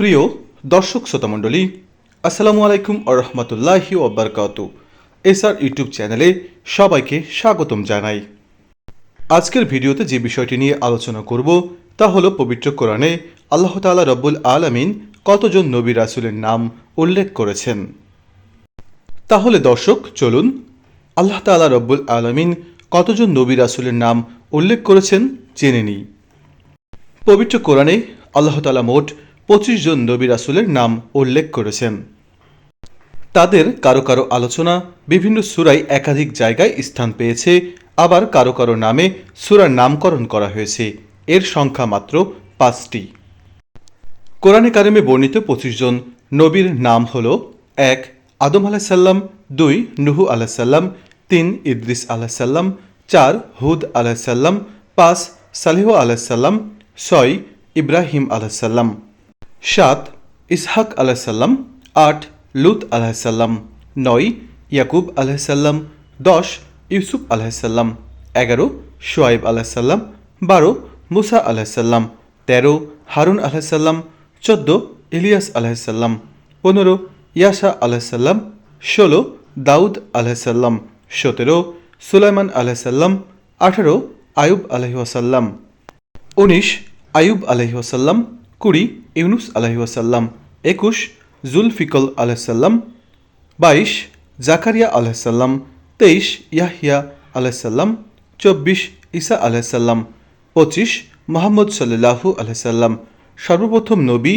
প্রিয় দর্শক শ্রোতামণ্ডলী আসসালামু আলাইকুম আরহামতুল্লাহি ওবরকাত এসআর ইউটিউব চ্যানেলে সবাইকে স্বাগতম জানাই। আজকের ভিডিওতে যে বিষয়টি নিয়ে আলোচনা করব তা হলো পবিত্র কোরআনে আল্লাহ তাআলা রব্বুল আলামিন কতজন নবী রাসূলের নাম উল্লেখ করেছেন। তাহলে দর্শক, চলুন আল্লাহ তাআলা রব্বুল আলামিন কতজন নবী রাসূলের নাম উল্লেখ করেছেন জেনে নিই। পবিত্র কোরআনে আল্লাহ তালা মোট পঁচিশ জন নবী রাসূলের নাম উল্লেখ করেছেন। তাদের কারও কারও আলোচনা বিভিন্ন সুরাই একাধিক জায়গায় স্থান পেয়েছে, আবার কারও কারও নামে সুরার নামকরণ করা হয়েছে। এর সংখ্যা মাত্র পাঁচটি। কোরআনে কারিমে বর্ণিত পঁচিশ জন নবীর নাম হল এক আদম আলাহিসাল্লাম দুই নুহু আলাহিসাল্লাম তিন ইদ্রিস আলাহিসাল্লাম চার হুদ আলাহিসাল্লাম পাঁচ সালিহ আলাহিসাল্লাম ছয় ইব্রাহিম আলাহিসাল্লাম সাত ইসহাক আলাহিসাল্লাম আট লুত আলাহিসাল্লাম নয় ইয়াকুব আলাহিসাল্লাম দশ ইউসুফ আলাহিসাল্লাম এগারো শোয়াইব আলাহিসাল্লাম বারো মুসা আলাহিসাল্লাম তেরো হারুন আলাহিসাল্লাম চোদ্দ ইলিয়াস আলাহিসাল্লাম পনেরো ইয়াসা আলাহিসাল্লাম ষোলো দাউদ আলাহিসাল্লাম সতেরো সুলাইমান আলাহিসাল্লাম আঠারো আয়ুব আলহিহাসাল্লাম উনিশ আয়ুব আলহিহাসাল্লাম কুড়ি ইউনুস আলহিহাসাল্লাম একুশ জুলফিকল আলাহিসাল্লাম বাইশ জাকারিয়া আলাহিসাল্লাম তেইশ ইয়াহিয়া আলাহিসাল্লাম চব্বিশ ঈসা আলাহিসাল্লাম পঁচিশ মোহাম্মদ সাল্লাহু আলাইসাল্লাম সর্বপ্রথম নবী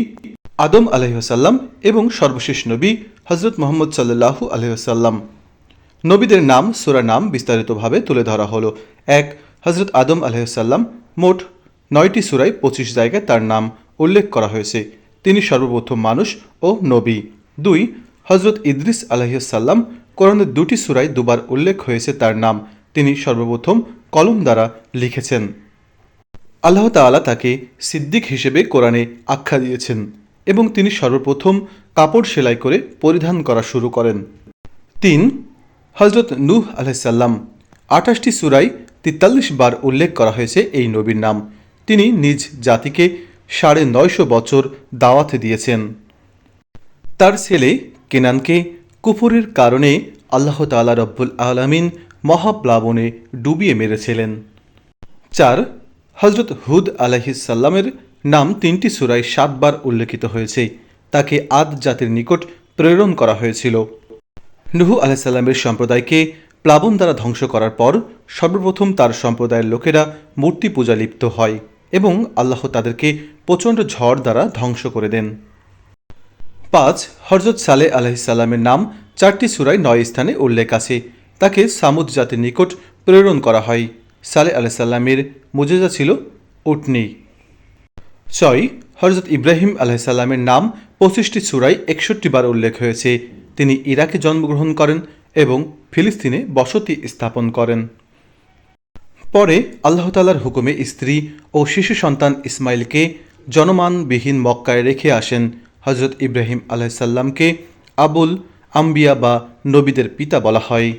আদম আলহিহাসাল্লাম এবং সর্বশেষ নবী হজরত মোহাম্মদ সাল্লাহু আলহিহাসাল্লাম নবীদের নাম, সুরা নাম বিস্তারিতভাবে তুলে ধরা হলো। এক হজরত আদম আলহিহাসাল্লাম মোট নয়টি সুরায় পঁচিশ জায়গায় তার নাম। উল্লেখ করা হয়েছে। তিনি সর্বপ্রথম মানুষ ও নবী। দুই হজরত ইদ্রিস আলহিসাল্লাম কোরআনের দুটি সুরায় দুবার উল্লেখ হয়েছে তার নাম। তিনি সর্বপ্রথম কলম দ্বারা লিখেছেন। আল্লাহ তাআলা তাকে সিদ্দিক হিসেবে কোরআনে আখ্যা দিয়েছেন এবং তিনি সর্বপ্রথম কাপড় সেলাই করে পরিধান করা শুরু করেন। তিন হজরত নূহ আলাইসাল্লাম আঠাশটি সুরাই তেতাল্লিশ বার উল্লেখ করা হয়েছে এই নবীর নাম। তিনি নিজ জাতিকে সাড়ে নয়শো বছর দাওয়াত দিয়েছেন। তার ছেলে কেনানকে কুফুরের কারণে আল্লাহ তাআলা রব্বুল আলামিন মহাপ্লাবনে ডুবিয়ে মেরেছিলেন। চার হজরত হুদ আলাহিসাল্লামের নাম তিনটি সুরায় সাতবার উল্লেখিত হয়েছে। তাকে আদ জাতির নিকট প্রেরণ করা হয়েছিল। নুহু আলাহিসাল্লামের সম্প্রদায়কে প্লাবন দ্বারা ধ্বংস করার পর সর্বপ্রথম তার সম্প্রদায়ের লোকেরা মূর্তি পূজা লিপ্ত হয়। এবং আল্লাহ তাদেরকে প্রচণ্ড ঝড় দ্বারা ধ্বংস করে দেন। পাঁচ হরজত সালে আলাহিসাল্লামের নাম চারটি সুরায় নয় স্থানে উল্লেখ আছে। তাকে সামুদ জাতির নিকট প্রেরণ করা হয়। সালে আলাইসাল্লামের মুজেজা ছিল উটনি। ছয় হরজত ইব্রাহিম আলাইসাল্লামের নাম পঁচিশটি সুরায় একষট্টি বার উল্লেখ হয়েছে। তিনি ইরাকে জন্মগ্রহণ করেন এবং ফিলিস্তিনে বসতি স্থাপন করেন। পরে আল্লাহ তালার হুকুমে স্ত্রী ও শিশু সন্তান ইসমাইলকে জনমানবিহীন মক্কায় রেখে আসেন হজরত ইব্রাহিম আলাইসাল্লামকে আবুল আম্বিয়া বা নবীদের পিতা বলা হয়।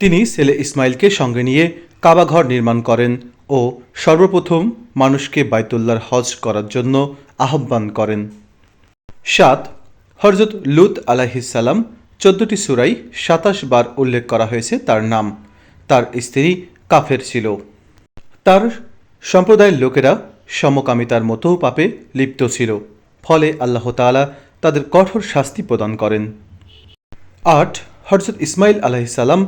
তিনি ছেলে ইসমাইলকে সঙ্গে নিয়ে কাবাঘর নির্মাণ করেন ও সর্বপ্রথম মানুষকে বাইতুল্লার হজ করার জন্য আহ্বান করেন। সাত হরজত লুত আলাহিসাল্লাম চোদ্দটি সুরাই সাতাশ বার উল্লেখ করা হয়েছে তার নাম। তার স্ত্রী কাফের ছিল। তার সম্প্রদায়ের লোকেরা সমকামিতার মতো পাপে লিপ্ত ছিল। ফলে আল্লাহ তাআলা তাদের কঠোর শাস্তি প্রদান করেন। আট হরজত ইসমাইল আলাহিসাল্লাম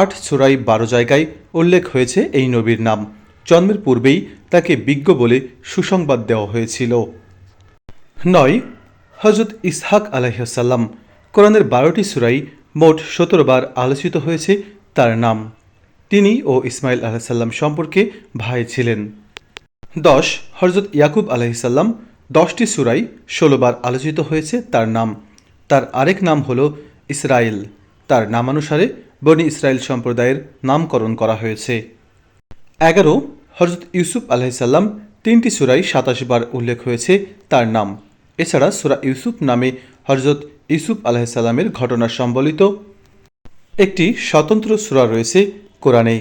আট সুরাই বারো জায়গায় উল্লেখ হয়েছে এই নবীর নাম। জন্মের পূর্বেই তাকে বিজ্ঞ বলে সুসংবাদ দেওয়া হয়েছিল। নয় হজরত ইসহাক আলাইসাল্লাম কোরআনের বারোটি সুরাই মোট সতেরো বার আলোচিত হয়েছে তার নাম। তিনি ও ইসমাইল আলাহিসাল্লাম সম্পর্কে ভাই ছিলেন। দশ হরজত ইয়াকুব আলাহিসাল্লাম দশটি সুরাই ষোলোবার আলোচিত হয়েছে তার নাম। তার আরেক নাম হল ইসরায়েল তার নামানুসারে বনি ইসরায়েল সম্প্রদায়ের নামকরণ করা হয়েছে। এগারো হজরত ইউসুফ আলাহিসাল্লাম তিনটি সুরাই সাতাশ বার উল্লেখ হয়েছে তার নাম। এছাড়া সুরা ইউসুফ নামে হজরত ইউসুফ আলাহিসাল্লামের ঘটনা সম্বলিত একটি স্বতন্ত্র সুরা রয়েছে কোরআনে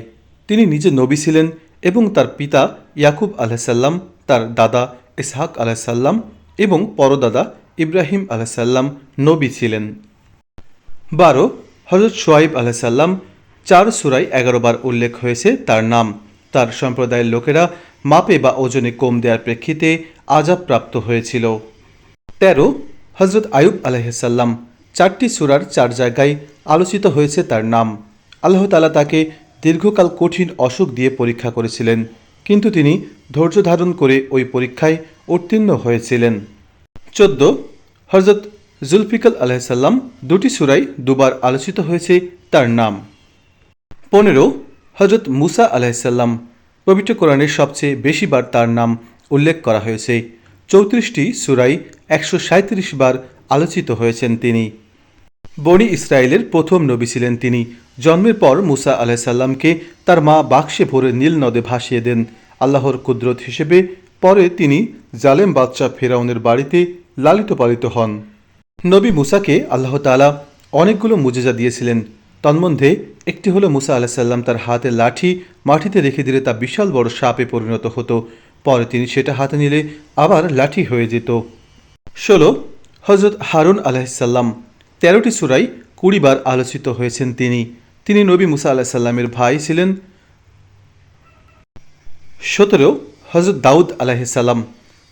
তিনি নিজে নবী ছিলেন এবং তার পিতা ইয়াকুব আলাহিসাল্লাম তার দাদা ইসহাক আলাহিসাল্লাম এবং পরদাদা ইব্রাহিম আলাইসাল্লাম নবী ছিলেন। বারো হজরত সোয়াইব আলাইসাল্লাম, চার সুরাই এগারো বার উল্লেখ হয়েছে তার নাম। তার সম্প্রদায়ের লোকেরা মাপে বা ওজনে কম দেওয়ার প্রেক্ষিতে আজাব প্রাপ্ত হয়েছিল। তেরো হজরত আয়ুব আলাইসাল্লাম চারটি সুরার চার জায়গায় আলোচিত হয়েছে তার নাম। আল্লাহ তালা তাকে দীর্ঘকাল কঠিন অসুখ দিয়ে পরীক্ষা করেছিলেন, কিন্তু তিনি ধৈর্য ধারণ করে ওই পরীক্ষায় উত্তীর্ণ হয়েছিলেন। চোদ্দ হজরত জুলফিকাল আলাইসাল্লাম দুটি সুরাই দুবার আলোচিত হয়েছে তার নাম। পনেরো হজরত মুসা আলাইসাল্লাম পবিত্র কোরআনের সবচেয়ে বেশিবার তার নাম উল্লেখ করা হয়েছে। চৌত্রিশটি সুরাই একশো বার আলোচিত হয়েছেন তিনি। বনি ইসরায়েলের প্রথম নবী ছিলেন তিনি। জন্মের পর মুসা আলাইসাল্লামকে তার মা বাক্সে ভরে নীল নদে ভাসিয়ে দেন। আল্লাহর কুদরত হিসেবে পরে তিনি জালেম বাদশাহ ফেরাউনের বাড়িতে লালিত পালিত হন। নবী মুসাকে আল্লাহ তালা অনেকগুলো মুজেজা দিয়েছিলেন। তন্মধ্যে একটি হলো মুসা আলাহিসাল্লাম তার হাতে লাঠি মাটিতে রেখে দিলে তা বিশাল বড় সাপে পরিণত হতো। পরে তিনি সেটা হাতে নিলে আবার লাঠি হয়ে যেত। ষোলো হজরত হারুন আলাহিসাল্লাম তেরোটি সুরাই কুড়িবার আলোচিত হয়েছেন তিনি। তিনি নবী মুসা আলাহিসাল্লামের ভাই ছিলেন। সতেরো হজরত দাউদ আলাহিসাল্লাম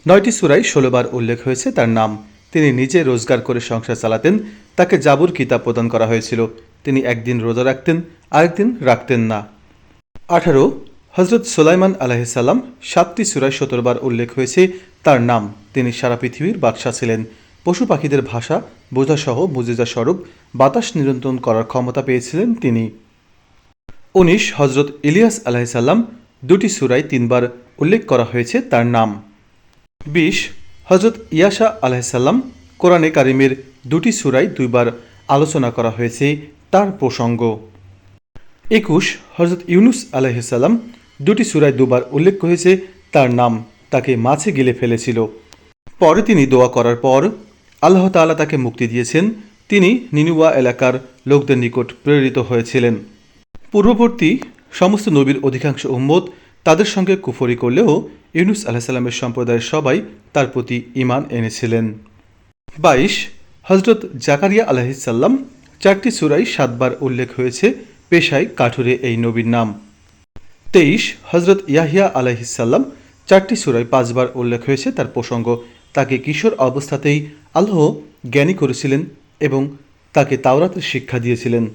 নয়টি সুরাই ষোলোবার উল্লেখ হয়েছে তার নাম। তিনি নিজে রোজগার করে সংসার চালাতেন, তাকে জাবুর কিতাব প্রদান করা হয়েছিল। তিনি একদিন রোজা রাখতেন, আরেকদিন রাখতেন না। আঠারো হজরত সোলাইমান আলাহিসাল্লাম সাতটি সুরায় সতেরোবার উল্লেখ হয়েছে তার নাম। তিনি সারা পৃথিবীর বাদশাহ ছিলেন। পশু পাখিদের ভাষা, বোঝাসহ মুজিজা স্বরূপ বাতাস নিয়ন্ত্রণ করার ক্ষমতা পেয়েছিলেন তিনি। উনিশ হজরত ইলিয়াস আলাহিসাল্লাম দুটি সুরায় তিনবার উল্লেখ করা হয়েছে তার নাম। বিশ হজরত ইয়াশা আলাহিসাল্লাম কোরআনে কারিমের দুটি সুরায় দুইবার আলোচনা করা হয়েছে তার প্রসঙ্গ। একুশ হজরত ইউনুস আলাইসাল্লাম দুটি সুরায় দুবার উল্লেখ হয়েছে তার নাম, তাকে মাছে গিলে ফেলেছিল। পরে তিনি দোয়া করার পর আল্লাহ তাআলা তাকে মুক্তি দিয়েছেন। তিনি নিনুয়া এলাকার লোকদের নিকট প্রেরিত হয়েছিলেন। পূর্ববর্তী সমস্ত নবীর অধিকাংশ উম্মত তাদের সঙ্গে কুফরি করলেও ইউনুস আলাহিসাল্লামের সম্প্রদায়ের সবাই তার প্রতি ঈমান এনেছিলেন। বাইশ হজরত জাকারিয়া আলাহিসাল্লাম চারটি সুরাই সাতবার উল্লেখ হয়েছে, পেশায় কাঠুরে এই নবীর নাম। তেইশ হজরত ইয়াহিয়া আলাহিসাল্লাম চারটি সুরাই পাঁচবার উল্লেখ হয়েছে, তার প্রসঙ্গ, তাকে কিশোর অবস্থাতেই আল্লাহ জ্ঞানী করেছিলেন এবং তাকে তাওরাতের শিক্ষা দিয়েছিলেন।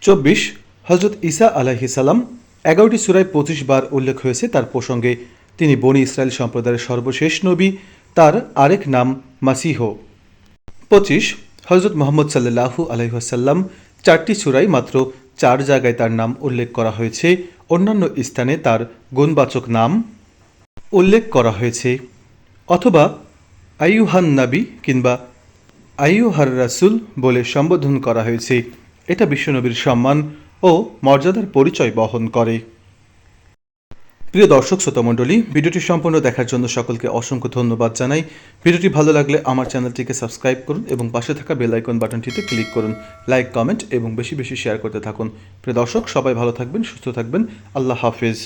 চব্বিশ হজরত ঈসা আলাহিসাল্লাম এগারোটি সুরায় পঁচিশ বার উল্লেখ হয়েছে তার প্রসঙ্গে। তিনি বনি ইসরায়েল সম্প্রদায়ের সর্বশেষ নবী, তার আরেক নাম মাসিহ। পঁচিশ হজরত মোহাম্মদ সাল্লাহু আলহিহাসাল্লাম চারটি সুরাই মাত্র চার জায়গায় তার নাম উল্লেখ করা হয়েছে। অন্যান্য স্থানে তার গুণবাচক নাম উল্লেখ করা হয়েছে। অথবা আইয়ুহান নাবি কিংবা আইয়ুহার রাসুল বলে সম্বোধন করা হয়েছে। এটা বিশ্বনবীর সম্মান ও মর্যাদার পরিচয় বহন করে। প্রিয় দর্শক, শ্রোতমণ্ডলী, ভিডিওটি সম্পূর্ণ দেখার জন্য সকলকে অসংখ্য ধন্যবাদ জানাই। ভিডিওটি ভালো লাগলে আমার চ্যানেলটিকে সাবস্ক্রাইব করুন এবং পাশে থাকা বেল আইকন বাটনটিতে ক্লিক করুন। লাইক, কমেন্ট এবং বেশি বেশি শেয়ার করতে থাকুন। প্রিয় দর্শক, সবাই ভালো থাকবেন, সুস্থ থাকবেন। আল্লাহ হাফিজ।